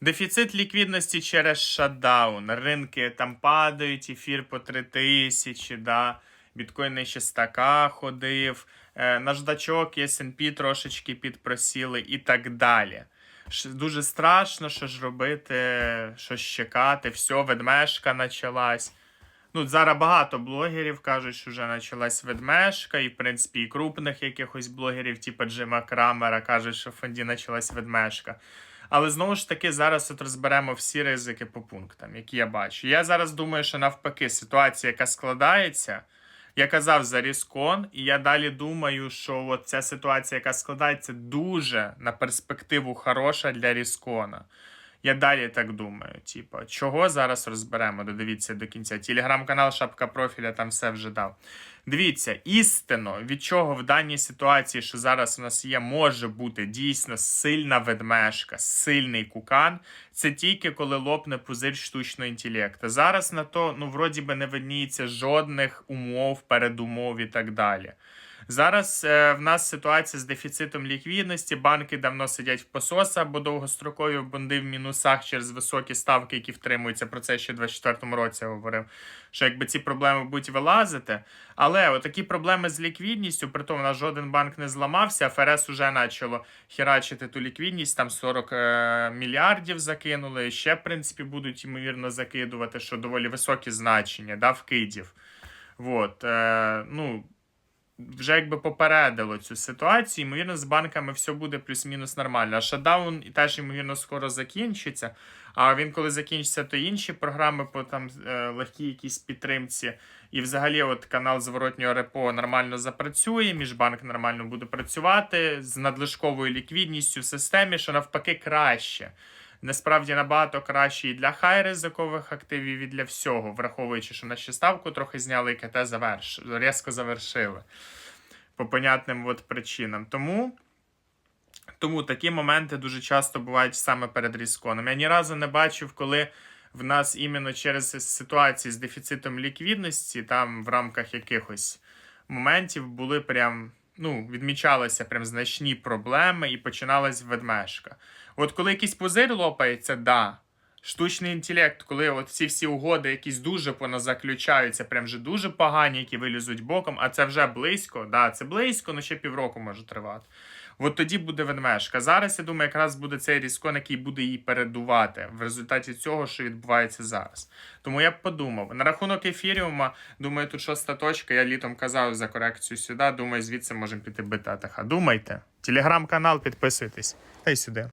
Дефіцит ліквідності через шатдаун. Ринки там падають, ефір по 3 тисячі, да. біткоін нижче стака ходив, е, наждачок S&P трошечки підпросіли і так далі. Дуже страшно, що ж робити, що ж чекати. Все, ведмежка почалась. Ну, зараз багато блогерів кажуть, що вже почалась ведмежка, і, в принципі, і крупних якихось блогерів, типу Джима Крамера, кажуть, що в фонді почалась ведмежка. Але знову ж таки, зараз от розберемо всі ризики по пунктам, які я бачу. Я зараз думаю, що навпаки, ситуація, яка складається, я казав за різкон, і я далі думаю, що от ця ситуація, яка складається, дуже на перспективу хороша для Ріскона. Я далі так думаю. Типу, чого зараз розберемо? Додивіться до кінця. Телеграм-канал, шапка профіля, там все вже дав. Дивіться, істинно, від чого в даній ситуації, що зараз у нас є, може бути дійсно сильна ведмежка, сильний кукан. Це тільки коли лопне пузир штучного інтелекту. Зараз на то, ну, вроді би, не видніється жодних умов, передумов і так далі. Зараз е, в нас ситуація з дефіцитом ліквідності. Банки давно сидять в пососа або довгострокові бонди в мінусах через високі ставки, які втримуються. Про це ще в 2024 році я говорив. Що якби ці проблеми будуть вилазити. Але отакі проблеми з ліквідністю, при тому нас жоден банк не зламався. ФРС уже почало херачити ту ліквідність, там 40 е, мільярдів закинули. Ще, в принципі, будуть ймовірно закидувати, що доволі високі значення, да, вкидів. Вот, е, ну, вже якби попередило цю ситуацію. Ймовірно, з банками все буде плюс-мінус нормально. А шатдаун теж, ймовірно, скоро закінчиться. А він, коли закінчиться, то інші програми по там е, легкій якійсь підтримці. І взагалі, от канал зворотнього репо нормально запрацює, міжбанк нормально буде працювати з надлишковою ліквідністю в системі, що навпаки краще. Насправді набагато краще і для хай ризикових активів, і для всього, враховуючи, що на ще ставку трохи зняли і КТ заверш... різко завершили по понятним от причинам. Тому, тому такі моменти дуже часто бувають саме перед різконом. Я ні разу не бачив, коли в нас іменно через ситуації з дефіцитом ліквідності, там в рамках якихось моментів були прям. Ну, відмічалися прям значні проблеми і починалась ведмежка. От коли якийсь пузир лопається, да. Штучний інтелект, коли от ці всі угоди якісь дуже поназаключаються, прям вже дуже погані, які вилізуть боком, а це вже близько, да, це близько, ну ще півроку може тривати. От тоді буде ведмежка. Зараз я думаю, якраз буде цей різкон, який буде її передувати в результаті цього, що відбувається зараз. Тому я б подумав. На рахунок ефіріума, думаю, тут шоста точка. Я літом казав за корекцію сюди. Думаю, звідси можемо піти бити Думайте. Телеграм-канал, підписуйтесь. Та й сюди.